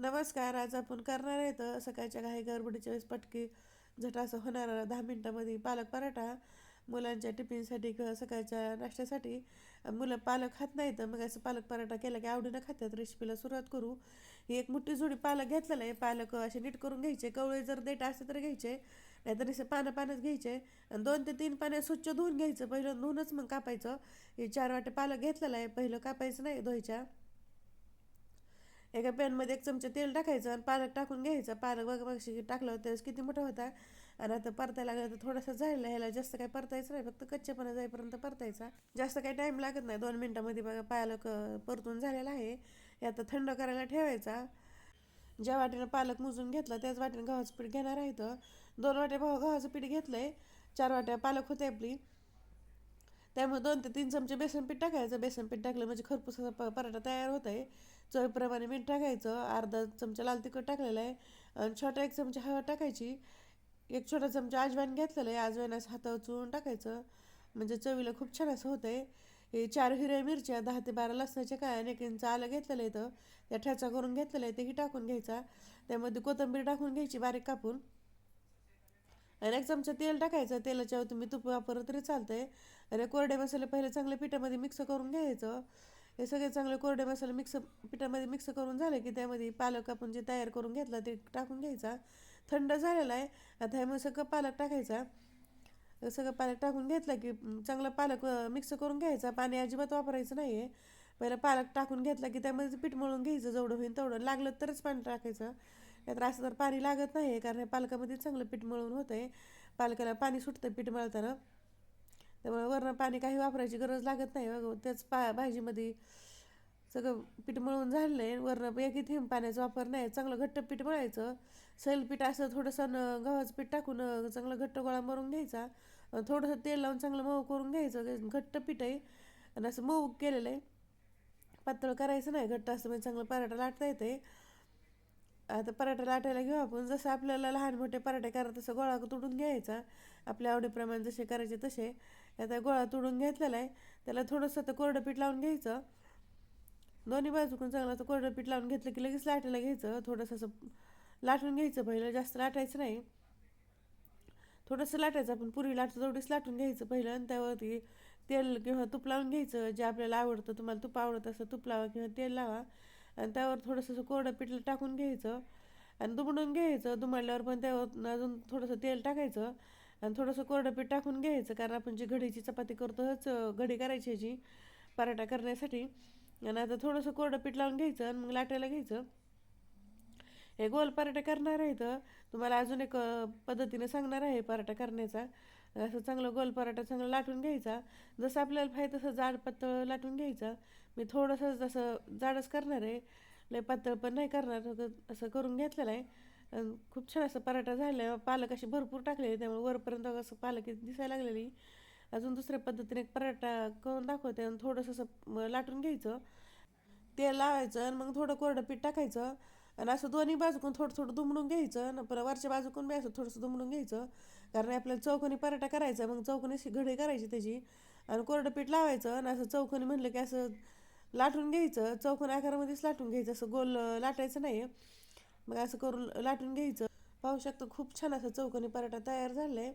नमस्कार आज आपण करणार आहे तर सकाळच्या काही गरबडीच्या वेळेस पटकी झट असं होणार दहा मिनटामध्ये पालक पराठा. मुलांच्या टिफिनसाठी किंवा सकाळच्या नाश्त्यासाठी मुलं पालक खात नाही तर मग असं पालक पराठा केला की आवडीनं खात्यात. रेसिपीला सुरुवात करू. ही एक मोठी जोडी पालक घेतलेला आहे. पालक असे नीट करून घ्यायचे. कवळे जर देठ असते तर घ्यायचे. नाहीतर असे पानं पानच घ्यायचे. आणि दोन ते तीन पाने स्वच्छ धुवून घ्यायचं. पहिलं धुवूनच मग कापायचं. हे चार वाटे पालक घेतलेला आहे. पहिलं कापायचं नाही धुवायच्या. एका पॅनमध्ये एक चमचा तेल टाकायचं आणि पालक टाकून घ्यायचा. पालक वगैरे बघ टाकलं त्यावेळेस किती मोठा होता. आणि आता परतायला लागला तर थोडासा झालेला ह्याला जास्त काही परतायचं नाही. फक्त कच्चेपणा जाईपर्यंत परतायचा. जास्त काही टाईम लागत नाही. दोन मिनटामध्ये बघा पालक परतून झालेला आहे. हे आता थंड करायला ठेवायचा. ज्या वाटेनं पालक मुजून घेतला त्याच वाटेनं गव्हाचं पीठ घेणार आहे तर दोन वाट्या भाऊ गव्हाचं पीठ घेतलं आहे चार वाट्या पालक होते आपली. त्यामुळे दोन ते तीन चमचे बेसन पीठ टाकायचं. बेसन पीठ टाकलं म्हणजे खरपूस पराठा तयार होत आहे चवीप्रमाणे मीठ टाकायचं अर्धा चमचा लाल तिखट टाकलेलं आहे आणि छोटा एक चमचा हळद टाकायची. एक छोटा चमचा अजवाईन घेतलेलं आहे अजवाईन असं हातावर चुळून टाकायचं. म्हणजे चवीला खूप छान असं होतं आहे हे चार हिरव्या मिरच्या दहा ते बारा लसणाच्या काय आणि इंच आलं घेतलेलं आहे तर त्या ठ्याचा करून घेतलेलं आहे तेही टाकून घ्यायचा. त्यामध्ये कोथिंबीर टाकून घ्यायची बारीक कापून. आणि एक चमचा तेल टाकायचं तेलाच्या तुम्ही तूप वापरलं तरी चालतं आहे आणि कोरडे मसाले पहिले चांगले पिठामध्ये मिक्स करून घ्यायचं. हे सगळे चांगले कोरडे मसाले मिक्स पिठामध्ये मिक्स करून झाले की त्यामध्ये पालक आपण जे तयार करून घेतला ते टाकून घ्यायचा. थंड झालेला आहे. आता ह्यामुळे सगळं पालक टाकायचा. सगळं पालक टाकून घेतला की चांगला पालक मिक्स करून घ्यायचा. पाणी अजिबात वापरायचं नाही आहे पहिलं पालक टाकून घेतला की त्यामध्ये पीठ मळून घ्यायचं जेवढं होईल तेवढं. लागलं तरच पाणी टाकायचं. नाहीतर असं तर पाणी लागत नाही आहे कारण पालकामध्ये चांगलं पीठ मळून होतं आहे पालकाला पाणी सुटतं पीठ मळताना. त्यामुळे वरण पाणी काही वापरायची गरज लागत नाही बघ. त्याच पा भाजीमध्ये सगळं पीठ मळून झालं आहे. वरण एकही थेंब पाण्याचा वापर नाही. चांगलं घट्ट पीठ मळायचं. सैल पीठ असं थोडंसं गव्हाचं पीठ टाकून चांगलं घट्ट गोळा मरून घ्यायचा. थोडंसं तेल लावून चांगलं मऊ करून घ्यायचं. घट्ट पीठ आहे. आणि असं मऊ केलेलं आहे. पातळ करायचं नाही. घट्ट असं म्हणजे चांगलं पराठा लाटता येते आता पराठा लाटायला घेऊ आपण. जसं आपल्याला लहान मोठे पराठे करा तसं गोळा तुडून घ्यायचा. आपल्या आवडीप्रमाणे जसे करायचे तसे. आता गोळा तुडून घेतलेला आहे. त्याला थोडंसं तर कोरडं पीठ लावून घ्यायचं. दोन्ही बाजूकडून चांगलं तर कोरडं पीठ लावून घेतलं की लगेच लाटायला घ्यायचं. थोडंसं असं लाटून घ्यायचं. पहिलं जास्त लाटायचं नाही. थोडंसं लाटायचं आपण. पुरी लाटतो तेवढीच लाटून घ्यायचं पहिलं आणि त्यावरती तेल किंवा तूप लावून घ्यायचं. जे आपल्याला आवडतं तुम्हाला तूप आवडत असं तूप लावा किंवा तेल लावा. आणि त्यावर थोडंसं असं कोरडं पिठलं टाकून घ्यायचं. आणि दुमडून घ्यायचं. दुमडल्यावर पण त्यावर अजून थोडंसं तेल टाकायचं. आणि थोडंसं कोरडं पीठ टाकून घ्यायचं कारण आपण जी घडीची चपाती करतोच घडी करायची ह्याची पराठा करण्यासाठी. आणि आता थोडंसं कोरडं पीठ लावून घ्यायचं आणि मग लाटायला घ्यायचं. हे गोल पराठा करणार आहे तर तुम्हाला अजून एक पद्धतीने सांगणार आहे पराठा करण्याचा. असं चांगलं गोल पराठा चांगला लाटून घ्यायचा. जसं आपल्याला पाहिजे तसं जाड पातळ लाटून घ्यायचा. मी थोडंसं जसं जाडच करणार आहे लय पातळ पण नाही करणार असं करून घेतलेलं आहे. खूप छान असं पराठा झाला. पालक अशी भरपूर टाकले त्यामुळे वरपर्यंत असं पालक दिसायला लागलेली. अजून दुसऱ्या पद्धतीने एक पराठा करून दाखवते आणि थोडंसं असं लाटून घ्यायचं. तेल लावायचं आणि मग थोडं कोरडं पीठ टाकायचं. आणि असं दोन्ही बाजूकून थोडं थोडं दुमडून घ्यायचं आणि परत वरच्या बाजूकून बी असं थोडंसं दुमडून घ्यायचं. कारण आपल्याला चौकोनी पराठा करायचा मग चौकोनी अशी घडी करायची त्याची. आणि कोरडं पीठ लावायचं आणि असं चौकोनी म्हणलं की असं लाटून घ्यायचं. चौकोनी आकारामध्येच लाटून घ्यायचं असं गोल लाटायचं नाही मग असं करून लाटून घ्यायचं. पाहू शकतो खूप छान असं चौकोनी पराठा तयार झाला आहे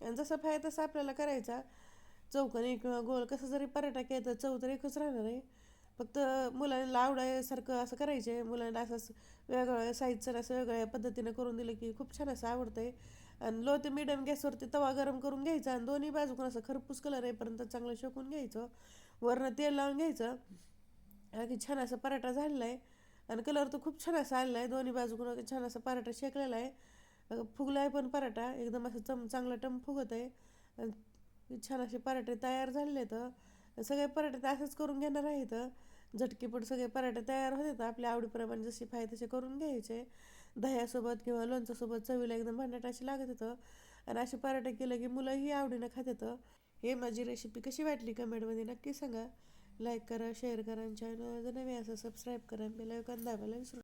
आणि जसं पाहिजे तसं आपल्याला करायचा. चौकोनी किंवा गोल कसं जरी पराठा केला तर चव तर एकच राहणार आहे. फक्त मुलांना आवडायसारखं असं करायचं आहे मुलांना असं वेगवेगळ्या साईजचं असं वेगळ्या पद्धतीनं करून दिलं की खूप छान असं आवडतं आहे आणि लो ते मिडियम गॅसवरती तवा गरम करून घ्यायचा आणि दोन्ही बाजूकून असं खरपूस कलर येईपर्यंत चांगलं शेकून घ्यायचं. वरनं तेल लावून घ्यायचं. अगदी छान असं पराठा झालेला आहे आणि कलर तर खूप छान असा आलेला आहे दोन्ही बाजूकून छान असा पराठा शेकलेला आहे. फुगला आहे पण पराठा. एकदम असं चम चांगला टम फुगत आहे छान असे पराठे तयार झालेले आहेत. सगळे पराठे तर असंच करून घेणार आहेत. झटकीपट सगळे पराठे तयार होते आपल्या आवडीप्रमाणे जसे पाहिजे तसे करून घ्यायचे. दह्यासोबत किंवा लोणच्यासोबत चवीला एकदम भांडाट अशी लागत होतं आणि असे पराठे केलं की मुलंही आवडीनं खात येतं हे माझी रेसिपी कशी वाटली कमेंटमध्ये नक्की सांगा. लाईक करा शेअर करा आणि चॅनल जर नवे असं सबस्क्राईब करा बेल आयकॉन दाबायला विसरू